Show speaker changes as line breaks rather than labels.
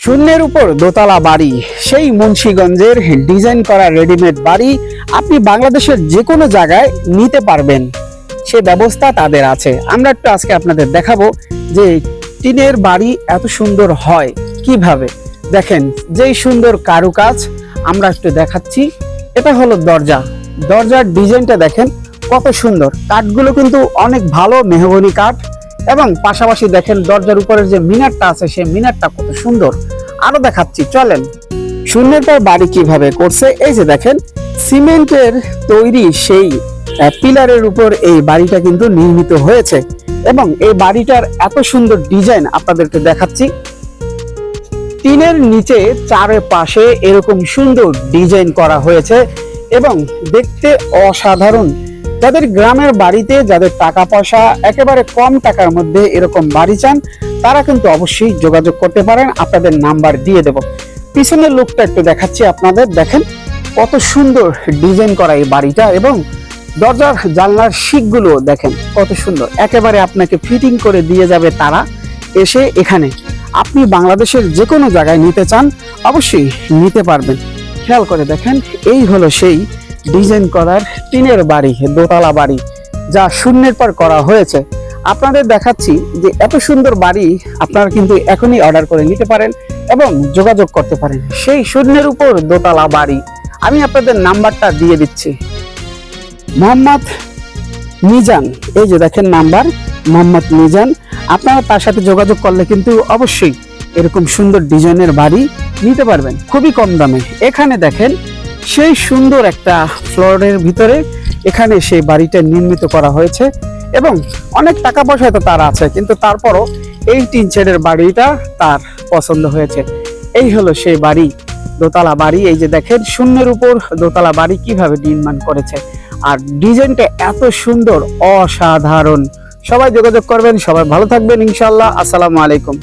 শূন্যের উপর দোতলা বাড়ি। সেই মুন্সিগঞ্জের ডিজাইন করা রেডিমেড বাড়ি আপনি বাংলাদেশের যে কোনো জায়গায় নিতে পারবেন। সে ব্যবস্থা তাদের আছে। আমরা একটু আজকে আপনাদের দেখাবো যে টিনের বাড়ি এত সুন্দর হয় কীভাবে। দেখেন, যেই সুন্দর কারুকাজ আমরা একটু দেখাচ্ছি। এটা হলো দরজা। দরজার ডিজাইনটা দেখেন কত সুন্দর। কাঠগুলো কিন্তু অনেক ভালো, মেহগনি কাঠ। এবং পাশাপাশি দেখেন দরজার উপরের যে মিনারটা আছে, সেই মিনারটা কত সুন্দর। আরও দেখাচ্ছি, চলেন। শূন্যের পর বাড়ি কীভাবে করছে, এই যে দেখেন, সিমেন্টের তৈরি সেই পিলারের উপর এই বাড়িটা কিন্তু নির্মিত হয়েছে। এবং এই বাড়িটার এত সুন্দর ডিজাইন আপনাদেরকে দেখাচ্ছি। টিনের নিচে চারে পাশে এরকম সুন্দর ডিজাইন করা হয়েছে এবং দেখতে অসাধারণ। যাদের গ্রামের বাড়িতে যাদের টাকা পয়সা একেবারে কম টাকার মধ্যে এরকম বাড়ি চান, তারা কিন্তু অবশ্যই যোগাযোগ করতে পারেন। আপনাদের নাম্বার দিয়ে দেব। পিছনের লুকটা একটু দেখাচ্ছি আপনাদের। দেখেন কত সুন্দর ডিজাইন করা এই বাড়িটা এবং দরজার জানলার শিকগুলো দেখেন কত সুন্দর। একেবারে আপনাকে ফিটিং করে দিয়ে যাবে তারা এসে এখানে। আপনি বাংলাদেশের যে কোনো জায়গায় নিতে চান, অবশ্যই নিতে পারবেন। খেয়াল করে দেখেন, এই হলো সেই ডিজাইন করার টিনের বাড়ি, দোতলা বাড়ি, যা শূন্যের পর করা হয়েছে। আপনাদের দেখাচ্ছি যে এত সুন্দর বাড়ি আপনারা কিন্তু এখনই অর্ডার করে নিতে পারেন এবং যোগাযোগ করতে পারেন। সেই শূন্যের উপর দোতলা বাড়ি। আমি আপনাদের নাম্বারটা দিয়ে দিচ্ছি। মোহাম্মদ মিজান। এই যে দেখেন নাম্বার, মোহাম্মদ মিজান। আপনারা তার সাথে যোগাযোগ করলে কিন্তু অবশ্যই এরকম সুন্দর ডিজাইনের বাড়ি নিতে পারবেন। খুবই কম দামে। এখানে দেখেন সেই সুন্দর একটা ফ্লোরের ভিতরে এখানে সেই বাড়িটা নির্মিত করা হয়েছে এবং অনেক টাকা পয়সা তো তার আছে, কিন্তু তারপরও এই তিন ছেড়ের বাড়িটা তার পছন্দ হয়েছে। এই হলো সেই বাড়ি, দোতলা বাড়ি। এই যে দেখেন, শূন্যের উপর দোতলা বাড়ি কীভাবে নির্মাণ করেছে। আর ডিজাইনটা এত সুন্দর, অসাধারণ। সবাই যোগাযোগ করবেন, সবাই ভালো থাকবেন ইনশাল্লাহ আসসালামু আলাইকুম।